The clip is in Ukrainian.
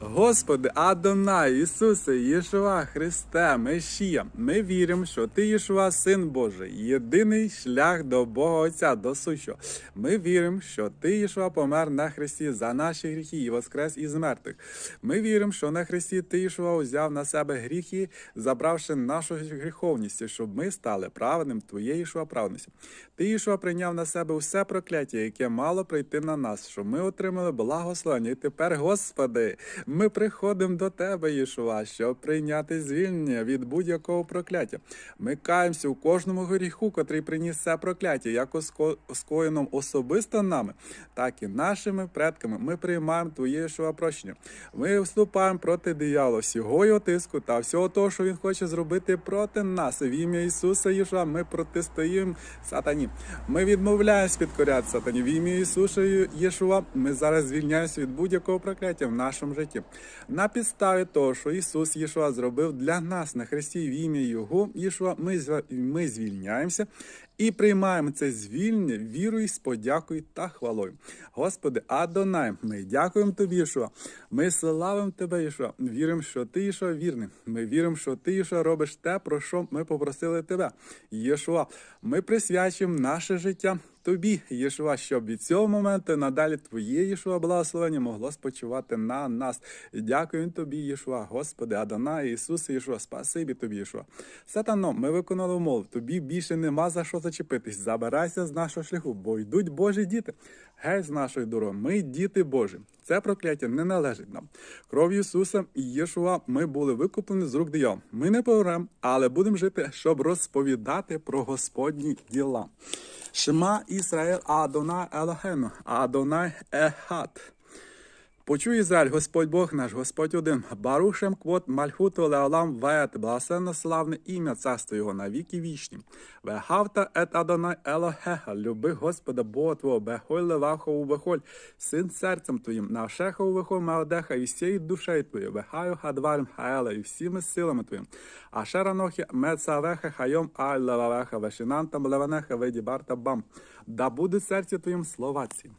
Господи, Адонай, Ісусе, Єшуа, Христе, Мешія, ми віримо, що Ти, Єшуа, Син Божий, єдиний шлях до Бога Отця, до сущого. Ми віримо, що Ти, Єшуа, помер на Христі за наші гріхи і воскрес із мертвих. Ми віримо, що на Христі Ти, Єшуа, узяв на себе гріхи, забравши нашу гріховність, щоб ми стали праведним Твоєю Єшуа праведністю. Ти, Єшуа, прийняв на себе усе прокляття, яке мало прийти на нас, щоб ми отримали благословення. І тепер, Господи, ми приходимо до Тебе, Єшуа, щоб прийняти звільнення від будь-якого прокляття. Ми каємося у кожному гріху, котрий приніс це прокляття, як скоєном особисто нами, так і нашими предками. Ми приймаємо Твоє Єшуа прощення. Ми вступаємо проти диявола, всього його тиску та всього того, що він хоче зробити проти нас. В ім'я Ісуса Єшуа ми протистоїмо сатані. Ми відмовляємось підкоряти сатані. В ім'я Ісуса Єшуа ми зараз звільняємося від будь-якого прокляття в нашому житті. На підставі того, що Ісус Єшуа зробив для нас на Христі в ім'я Його Єшуа, ми звільняємося і приймаємо це звільнення вірою, з подякою та хвалою. Господи, Адонай, ми дякуємо Тобі, Єшуа. Ми славимо Тебе, Єшуа. Віримо, що Ти, Єшуа, вірний. Ми віримо, що Ти, Єшуа, робиш те, про що ми попросили Тебе. Єшуа, ми присвячуємо наше життя Тобі, Єшуа, щоб від цього моменту надалі Твоє Єшуа благословення могло спочивати на нас. Дякуємо Тобі, Єшуа, Господи, Адона, Ісусе, Єшуа, спасибі Тобі, Єшуа. Сатано, ми виконали умову. Тобі більше нема за що зачепитись. Забирайся з нашого шляху, бо йдуть Божі діти. Геть з нашої дороги. Ми діти Божі. Це прокляття не належить нам. Кров'ю Ісуса і Єшуа ми були викуплені з рук диявола. Ми не помремо, але будемо жити, щоб розповідати про Господні діла. Шма Ісраїл Адонай Елохену, Адонай Ехат. Почуй Ізраїль, Господь Бог наш, Господь один. Барушем квот мальхуту леолам веет, благословенно славне ім'я царство його на віки вічні. Вехавта ет Адонай Елохеха, люби Господа Бога Твого, бехоль левахову бехоль, син серцем твоїм, навшехову вехоль маодеха, і всією душею твоєю, вехаю хадварим хаела, і всіми силами твоїм. Ашеранохи мецавеха хайом аль левавеха, вешинантам леванеха ведібарта бам. Да буде серце твоїм слова ці.